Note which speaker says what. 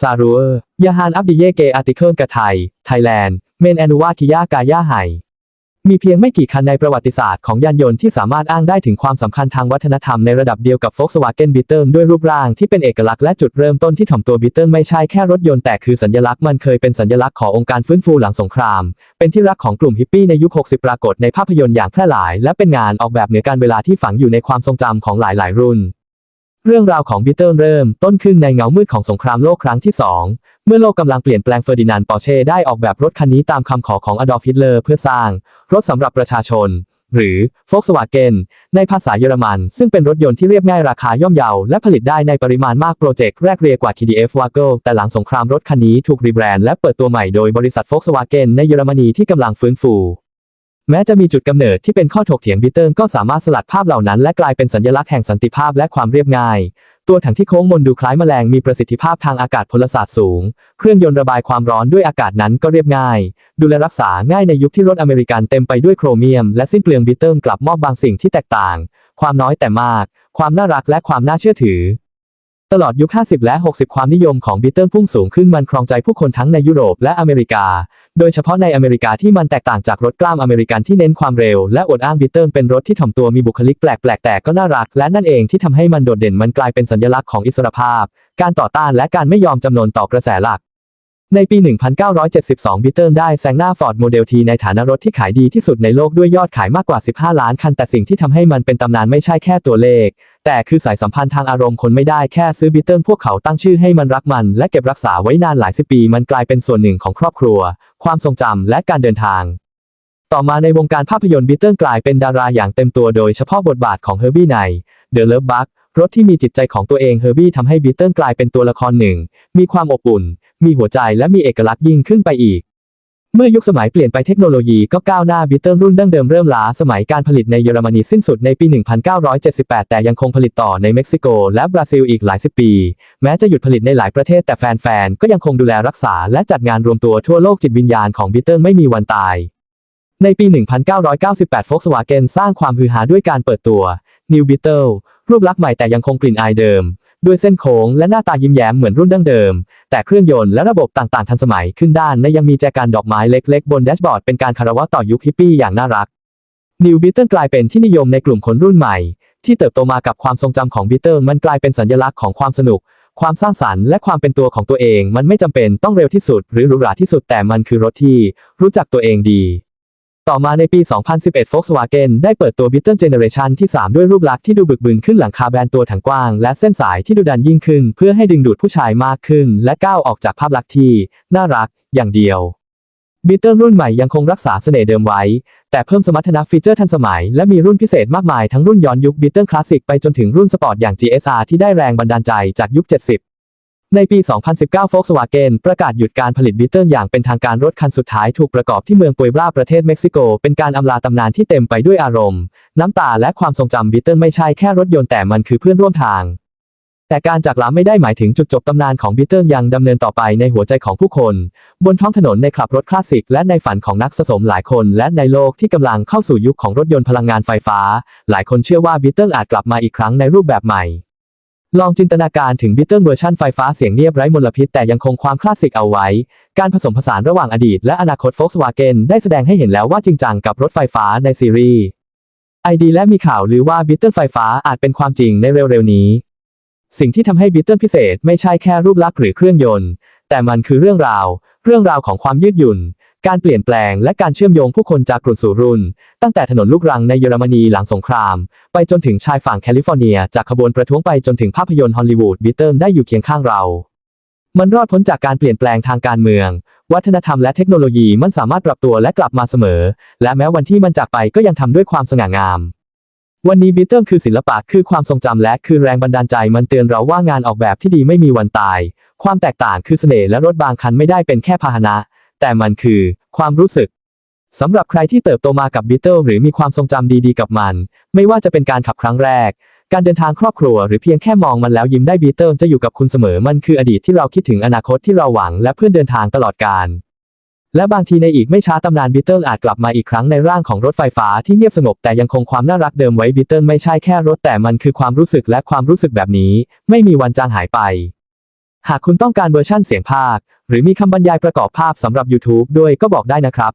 Speaker 1: ซารูเออร์ยาฮานอับดิเยเกอาร์ติเคิลกะไทย ไทยแลนด์ เมนแอนุวาคิยากายาไหมีเพียงไม่กี่คันในประวัติศาสตร์ของยานยนต์ที่สามารถอ้างได้ถึงความสำคัญทางวัฒนธรรมในระดับเดียวกับ Volkswagen Beetle ด้วยรูปร่างที่เป็นเอกลักษณ์และจุดเริ่มต้นที่ถ่อมตัว Beetle ไม่ใช่แค่รถยนต์แต่คือสัญลักษณ์มันเคยเป็นสัญลักษณ์ขององค์การฟื้นฟูหลังสงคราม เป็นที่รักของกลุ่มฮิปปี้ในยุค 60 ปรากฏในภาพยนตร์อย่างแพร่หลาย และเป็นงานออกแบบเหนือการเวลาที่ฝังอยู่ในความทรงจำของหลายๆ รุ่น เรื่องราวของบีเติลเริ่มต้นขึ้นในเงามืดของสงครามโลกครั้งที่ 2 เมื่อโลกกำลังเปลี่ยนแปลงเฟอร์ดินานด์ปอร์เช่ได้ออกแบบรถคันนี้ตามคำขอของอดอล์ฟฮิตเลอร์เพื่อสร้าง รถสำหรับประชาชน หรือ Volkswagen ในภาษาเยอรมัน ซึ่งเป็นรถยนต์ที่เรียบง่ายราคาย่อมเยา และผลิตได้ในปริมาณมากโปรเจกต์แรกเรียกว่า TDF w a g e l แต่หลังสงครามรถคันนี้ถูกรีแบรนด์และเปิดตัวใหม่โดยบริษัท Volkswagen ในเยอรมนีที่กำลังฟื้นฟู แม้จะมีจุดกำเนิดที่เป็นข้อถกเถียงบิเติลก็สามารถสลัดภาพเหล่านั้น และกลายเป็นสัญลักษณ์แห่งสันติภาพและความเรียบง่าย ตัวถังที่โค้งมนดูคล้ายแมลงมีประสิทธิภาพทางอากาศพลศาสตร์สูง เครื่องยนต์ระบายความร้อนด้วยอากาศนั้นก็เรียบง่าย ดูแลรักษาง่ายในยุคที่รถอเมริกันเต็มไปด้วยโครเมียม และสิ้นเปลืองบิเติลกลับมอบบางสิ่งที่แตกต่าง ความน้อยแต่มาก ความน่ารักและความน่าเชื่อถือ ตลอดยุค 50 และ 60 ความนิยมของบิเติลพุ่งสูงขึ้นมันครองใจผู้คนทั้งในยุโรปและอเมริกา โดยเฉพาะในอเมริกาที่มันแตกต่างจากรถกล้ามอเมริกันที่เน้นความเร็วและอวดอ้างบิเติลเป็นรถที่ถ่อมตัวมีบุคลิกแปลกๆแต่ก็น่ารัก และนั่นเองที่ทำให้มันโดดเด่นมันกลายเป็นสัญลักษณ์ของอิสรภาพ การต่อต้านและการไม่ยอมจำนนต่อกระแสหลักในปี 1972 บิเติลได้แซงหน้า Ford Model T ในฐานะรถที่ขายดีที่สุดในโลกด้วยยอดขายมากกว่า 15 ล้านคัน แต่สิ่งที่ทำให้มันเป็นตำนานไม่ใช่แค่ตัวเลข แต่คือสายสัมพันธ์ทางอารมณ์คนไม่ได้แค่ซื้อบิเติลพวกเขาตั้งชื่อให้มันรักมันและเก็บรักษาไว้นานหลายสิบปีมันกลายเป็นส่วนหนึ่งของครอบครัว ความทรงจำและการเดินทาง ต่อมาในวงการภาพยนตร์บิเติลกลายเป็นดาราอย่างเต็มตัวโดยเฉพาะบทบาทของเฮอร์บี้ใน The Love Bug รถที่มีจิตใจของตัวเองเฮอร์บี้ทำให้บิเติลกลายเป็นตัวละครหนึ่ง มีความอบอุ่น มีหัวใจและมีเอกลักษณ์ยิ่งขึ้นไปอีก เมื่อยุคสมัยเปลี่ยนไปเทคโนโลยีก็ก้าวหน้าบิเติลรุ่นดั้งเดิมเริ่มล้าสมัยการผลิตในเยอรมนีสิ้นสุดในปี 1978 แต่ยังคงผลิตต่อในเม็กซิโกและบราซิลอีกหลายสิบปี แม้จะหยุดผลิตในหลายประเทศแต่แฟนๆ ก็ยังคงดูแลรักษาและจัดงานรวมตัวทั่วโลกจิตวิญญาณของบิเติลไม่มีวันตาย ในปี 1998 Volkswagen สร้างความฮือฮาด้วยการเปิดตัว New Beetle รูปลักษณ์ใหม่แต่ยังคงกลิ่นอายเดิม ด้วยเส้นโค้งและหน้าตายิ้มแย้มเหมือนรุ่นดั้งเดิม แต่เครื่องยนต์และระบบต่างๆ ทันสมัยขึ้นด้านในยังมีแจกันดอกไม้เล็กๆ บนแดชบอร์ดเป็นการคารวะต่อยุคฮิปปี้อย่างน่ารัก New Beetle กลายเป็นที่นิยมในกลุ่มคนรุ่นใหม่ ที่เติบโตมากับความทรงจำของ Beetle มันกลายเป็นสัญลักษณ์ของความสนุก ความสร้างสรรค์และความเป็นตัวของตัวเอง มันไม่จำเป็นต้องเร็วที่สุด หรือหรูหราที่สุดแต่มันคือรถที่ รู้จักตัวเองดี ต่อมาในปี 2011 Volkswagen ได้เปิดตัว Beetle Generation ที่ 3 ด้วยรูปลักษณ์ที่ดูบึกบึนขึ้นหลังคาแบนตัวถังกว้าง และเส้นสายที่ดูดันยิ่งขึ้น เพื่อให้ดึงดูดผู้ชายมากขึ้น และก้าวออกจากภาพลักษณ์ที่ น่ารัก อย่างเดียว Beetle รุ่นใหม่ยังคงรักษาเสน่ห์เดิมไว้ แต่เพิ่มสมรรถนะฟีเจอร์ทันสมัย และมีรุ่นพิเศษมากมายทั้งรุ่นย้อนยุค Beetle Classic ไปจนถึงรุ่นสปอร์ตอย่าง GSR ที่ได้แรงบันดาลใจจากยุค 70 ในปี 2019 Volkswagen ประกาศหยุดการผลิตบิเติลอย่างเป็นทางการรถคันสุดท้ายถูกประกอบที่เมืองปุยบราประเทศเม็กซิโก เป็นการอำลาตำนานที่เต็มไปด้วยอารมณ์ น้ำตาและความทรงจำบิเติลไม่ใช่แค่รถยนต์แต่มันคือเพื่อนร่วมทาง แต่การจากลาไม่ได้หมายถึงจุดจบตำนานของบิเติลยังดำเนินต่อไปในหัวใจของผู้คน บนท้องถนนในคลับรถคลาสสิกและในฝันของนักสะสมหลายคนและในโลกที่กำลังเข้าสู่ยุคของรถยนต์พลังงานไฟฟ้า หลายคนเชื่อว่าบิเติลอาจกลับมาอีกครั้งในรูปแบบใหม่ ลองจินตนาการถึงบิเติลเวอร์ชันไฟฟ้าเสียงเงียบไร้มลพิษแต่ยังคงความคลาสสิกเอาไว้ การผสมผสานระหว่างอดีตและอนาคต Volkswagen ได้แสดงให้เห็นแล้วว่าจริงจังกับรถไฟฟ้าในซีรีส์ไอดีและมีข่าวหรือว่าบิเติลไฟฟ้าอาจเป็นความจริงในเร็วๆนี้ สิ่งที่ทำให้บิเติลพิเศษไม่ใช่แค่รูปลักษณ์หรือเครื่องยนต์ แต่มันคือเรื่องราว เรื่องราวของความยืดหยุ่น การเปลี่ยนแปลงและการเชื่อมโยงผู้คนจากกลุ่นสู่รุ่น ตั้งแต่ถนนลูกรังในเยอรมนีหลังสงคราม ไปจนถึงชายฝั่งแคลิฟอร์เนีย จากขบวนประท้วงไปจนถึงภาพยนตร์ฮอลลีวูดบิเติลได้อยู่เคียงข้างเรา มันรอดพ้นจากการเปลี่ยนแปลงทางการเมือง วัฒนธรรมและเทคโนโลยีมันสามารถปรับตัวและกลับมาเสมอ และแม้วันที่มันจากไปก็ยังทำด้วยความสง่างาม วันนี้บิเติลคือศิลปะคือความทรงจำและคือแรงบันดาลใจมันเตือนเราว่างานออกแบบที่ดีไม่มีวันตาย ความแตกต่างคือเสน่ห์และรถบางคันไม่ได้เป็นแค่พาหนะ แต่มันคือ ความรู้สึกสำหรับใครที่เติบโตมากับบิเติลหรือมีความทรงจำดีๆกับมัน ไม่ว่าจะเป็นการขับครั้งแรก การเดินทางครอบครัวหรือเพียงแค่มองมันแล้วยิ้มได้บิเติลจะอยู่กับคุณเสมอมันคืออดีตที่เราคิดถึงอนาคตที่เราหวังและเพื่อนเดินทางตลอดกาลและบางทีในอีกไม่ช้าตำนานบิเติลอาจกลับมาอีกครั้งในร่างของรถไฟฟ้าที่เงียบสงบแต่ยังคงความน่ารักเดิมไว้บิเติลไม่ใช่แค่รถแต่มันคือความรู้สึกและความรู้สึกแบบนี้ ไม่มีวันจางหายไป หากคุณต้องการเวอร์ชั่นเสียงภาค หรือมีคำบรรยายประกอบภาพสำหรับ YouTube ด้วยก็บอกได้นะครับ